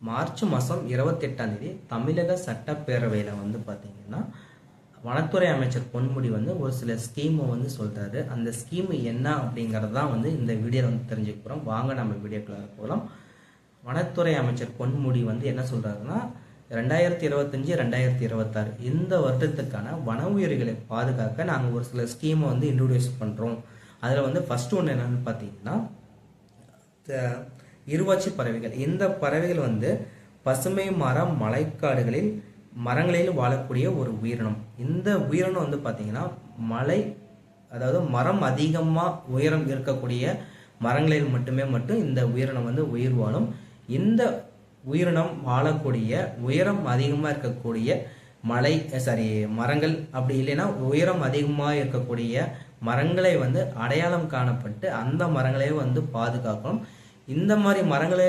March மாதம் இருபத்தெட்டாம் தேதி தமிழக சட்டப்பேரவையில் வந்து பார்த்தீங்கன்னா வனத்துறை அமைச்சர் பொன்முடி வந்து ஒரு சில ஸ்கீமை வந்து சொல்கிறாரு அந்த ஸ்கீம் என்ன அப்படிங்கிறது தான் வந்து இந்த வீடியோவில் வந்து தெரிஞ்சுக்க போகிறோம் வாங்க நம்ம வீடியோக்குள்ள போகலாம் வனத்துறை அமைச்சர் பொன்முடி வந்து என்ன சொல்கிறாருன்னா ரெண்டாயிரத்தி இருபத்தஞ்சி ரெண்டாயிரத்தி இருபத்தாறு இந்த வருடத்துக்கான வன உயிர்களை பாதுகாக்க நாங்கள் ஒரு சில ஸ்கீமை வந்து இன்ட்ரடியூஸ் பண்ணுறோம் அதில் வந்து ஃபஸ்ட்டு ஒன்று என்னன்னு பார்த்தீங்கன்னா இருவாச்சி பறவைகள். இந்த பறவைகள் வந்து பசுமை மரம் மலைக்காடுகளில் மரங்களில் வாழக்கூடிய ஒரு உயிரினம். இந்த உயிரினம் வந்து பார்த்தீங்கன்னா மலை அதாவது மரம் அதிகமாக உயரம் இருக்கக்கூடிய மரங்களில் மட்டுமே மட்டும் இந்த உயிரினம் வந்து உயிர் வாழும். இந்த உயிரினம் வாழக்கூடிய உயரம் அதிகமாக இருக்கக்கூடிய மலை சாரி மரங்கள் அப்படி இல்லைன்னா உயரம் அதிகமாக இருக்கக்கூடிய மரங்களை வந்து அடையாளம் காணப்பட்டு அந்த மரங்களையும் வந்து பாதுகாக்கணும். இந்த மாதிரி மரங்களை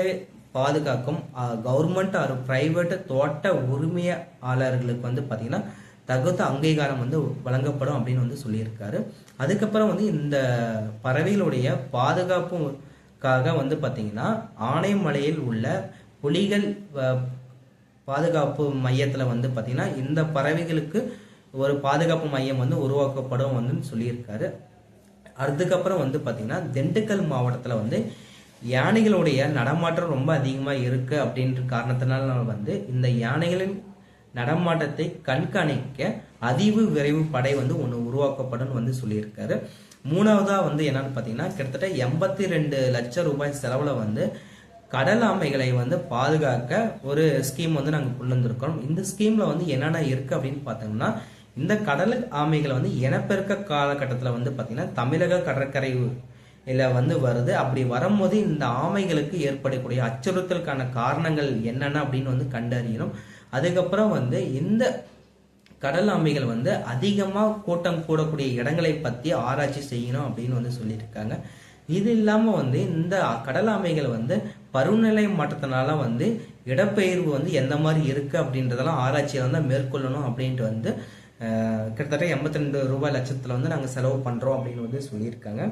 பாதுகாக்கும் கவர்மெண்ட் ஆர் பிரைவேட் தோட்ட உரிமையாளர்களுக்கு வந்து பார்த்திங்கன்னா தகுந்த அங்கீகாரம் வந்து வழங்கப்படும் அப்படின்னு வந்து சொல்லியிருக்காரு. அதுக்கப்புறம் வந்து இந்த பறவைகளுடைய பாதுகாப்புக்காக வந்து பார்த்திங்கன்னா ஆனைமலையில் உள்ள புலிகள் பாதுகாப்பு மையத்தில் வந்து பார்த்தீங்கன்னா இந்த பறவைகளுக்கு ஒரு பாதுகாப்பு மையம் வந்து உருவாக்கப்படும் வந்து சொல்லியிருக்காரு. அதுக்கப்புறம் வந்து பார்த்திங்கன்னா திண்டுக்கல் மாவட்டத்தில் வந்து யானைகளுடைய நடமாட்டம் ரொம்ப அதிகமாக இருக்கு அப்படின்ற காரணத்தினால வந்து இந்த யானைகளின் நடமாட்டத்தை கண்காணிக்க அதிவு விரைவு படை வந்து ஒன்று உருவாக்கப்படும் வந்து சொல்லியிருக்காரு. மூணாவதா வந்து என்னன்னு பார்த்தீங்கன்னா கிட்டத்தட்ட எண்பத்தி ரெண்டு லட்சம் ரூபாய் செலவில் வந்து கடல் ஆமைகளை வந்து பாதுகாக்க ஒரு ஸ்கீம் வந்து நாங்கள் கொண்டு வந்திருக்கிறோம். இந்த ஸ்கீம்ல வந்து என்னென்ன இருக்கு அப்படின்னு பார்த்தோம்னா இந்த கடல் ஆமைகளை வந்து இனப்பெருக்க காலகட்டத்தில் வந்து பார்த்தீங்கன்னா தமிழக கடற்கரை இல்லை வந்து வருது. அப்படி வரும்போது இந்த ஆமைகளுக்கு ஏற்படக்கூடிய அச்சுறுத்தலுக்கான காரணங்கள் என்னென்ன அப்படின்னு வந்து கண்டறியணும். அதுக்கப்புறம் வந்து இந்த கடல் ஆமைகள் வந்து அதிகமாக கூட்டம் கூடக்கூடிய இடங்களை பற்றி ஆராய்ச்சி செய்யணும் அப்படின்னு வந்து சொல்லியிருக்காங்க. இது இல்லாமல் வந்து இந்த கடல் ஆமைகள் வந்து பருவநிலை மாற்றத்தினால வந்து இடப்பெயர்வு வந்து எந்த மாதிரி இருக்குது அப்படின்றதெல்லாம் ஆராய்ச்சியை வந்து மேற்கொள்ளணும் அப்படின்ட்டு வந்து கிட்டத்தட்ட எண்பத்தி ரெண்டு ரூபாய் லட்சத்தில் வந்து நாங்கள் செலவு பண்ணுறோம் அப்படின்னு வந்து சொல்லியிருக்காங்க.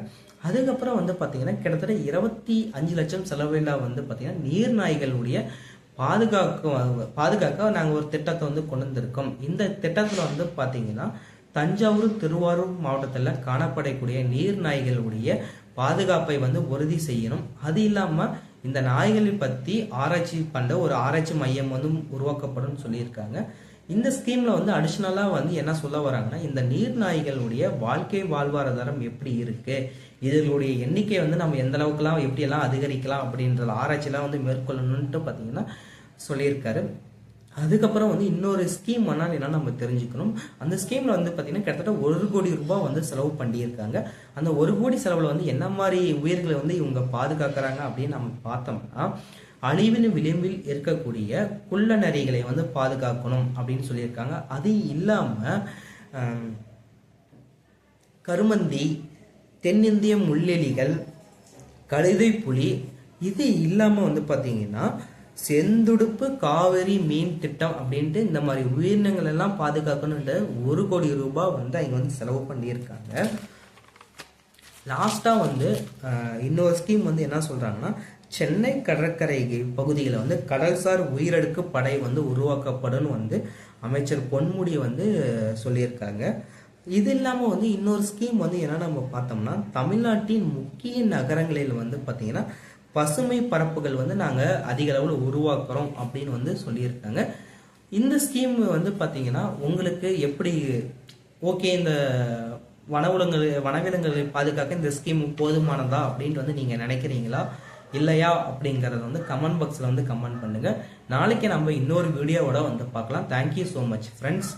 அதுக்கப்புறம் வந்து பார்த்தீங்கன்னா கிட்டத்தட்ட இருபத்தி அஞ்சு லட்சம் செலவில்லா வந்து பார்த்தீங்கன்னா நீர்நாய்களுடைய பாதுகாக்க பாதுகாக்க நாங்கள் ஒரு திட்டத்தை வந்து கொண்டு வந்திருக்கோம். இந்த திட்டத்தில் வந்து பார்த்தீங்கன்னா தஞ்சாவூர் திருவாரூர் மாவட்டத்தில் காணப்படக்கூடிய நீர்நாய்களுடைய பாதுகாப்பை வந்து உறுதி செய்யணும். அது இல்லாமல் இந்த நாய்களை பற்றி ஆராய்ச்சி பண்ண ஒரு ஆராய்ச்சி மையம் வந்து உருவாக்கப்படும் சொல்லியிருக்காங்க. இந்த ஸ்கீமில் வந்து அடிஷ்னலாக வந்து என்ன சொல்ல வராங்கன்னா இந்த நீர்நாய்களுடைய வாழ்க்கை வாழ்வாதாரம் எப்படி இருக்குது இதனுடைய எண்ணிக்கை வந்து நம்ம எந்த அளவுக்குலாம் எப்படியெல்லாம் அதிகரிக்கலாம் அப்படின்ற ஆராய்ச்சிலாம் வந்து மேற்கொள்ளணுன்ட்டு பார்த்தீங்கன்னா சொல்லியிருக்காரு. அதுக்கப்புறம் வந்து இன்னொரு ஸ்கீம் ஆனால் என்ன நம்ம தெரிஞ்சுக்கணும். அந்த ஸ்கீமில் வந்து பார்த்திங்கன்னா கிட்டத்தட்ட ஒரு கோடி ரூபாய் வந்து செலவு பண்ணியிருக்காங்க. அந்த ஒரு கோடி செலவில் வந்து என்ன மாதிரி உயிர்களை வந்து இவங்க பாதுகாக்கிறாங்க அப்படின்னு நம்ம பார்த்தோம்னா அழிவின் விளிம்பில் இருக்கக்கூடிய குள்ள நரிகளை வந்து பாதுகாக்கணும் அப்படின்னு சொல்லியிருக்காங்க. அது இல்லாமல் கருமந்தி தென்னிந்திய முள்ளெலிகள் கழுதை புலி இது இல்லாமல் வந்து பார்த்தீங்கன்னா செந்துடுப்பு காவிரி மீன் திட்டம் அப்படின்ட்டு இந்த மாதிரி உயிரினங்கள் எல்லாம் பாதுகாக்கணுன்ற ஒரு கோடி ரூபாய் வந்து அவங்க வந்து செலவு பண்ணியிருக்காங்க. லாஸ்ட்டாக வந்து இன்னொரு ஸ்கீம் வந்து என்ன சொல்கிறாங்கன்னா சென்னை கடற்கரை பகுதியில் வந்து கடல்சார் உயிரடுக்கு படை வந்து உருவாக்கப்படும் வந்து அமைச்சர் பொன்முடி வந்து சொல்லியிருக்காங்க. இது இல்லாமல் வந்து இன்னொரு ஸ்கீம் வந்து என்ன நம்ம பார்த்தோம்னா தமிழ்நாட்டின் முக்கிய நகரங்களில் வந்து பார்த்தீங்கன்னா பசுமை பரப்புகள் வந்து நாங்கள் அதிக அளவில் உருவாக்குறோம் அப்படின்னு வந்து சொல்லியிருக்காங்க. இந்த ஸ்கீம் வந்து பார்த்தீங்கன்னா உங்களுக்கு எப்படி ஓகே இந்த வனவிலங்கு வனவிலங்குகளை பாதுகாக்க இந்த ஸ்கீம் போதுமானதா அப்படின்ட்டு வந்து நீங்கள் நினைக்கிறீங்களா? இல்லையா அப்படிங்கிறத வந்து கமெண்ட் பாக்ஸில் வந்து கமெண்ட் பண்ணுங்கள் நாளைக்கு நம்ம இன்னொரு வீடியோவோட வந்து பார்க்கலாம். Thank you so much friends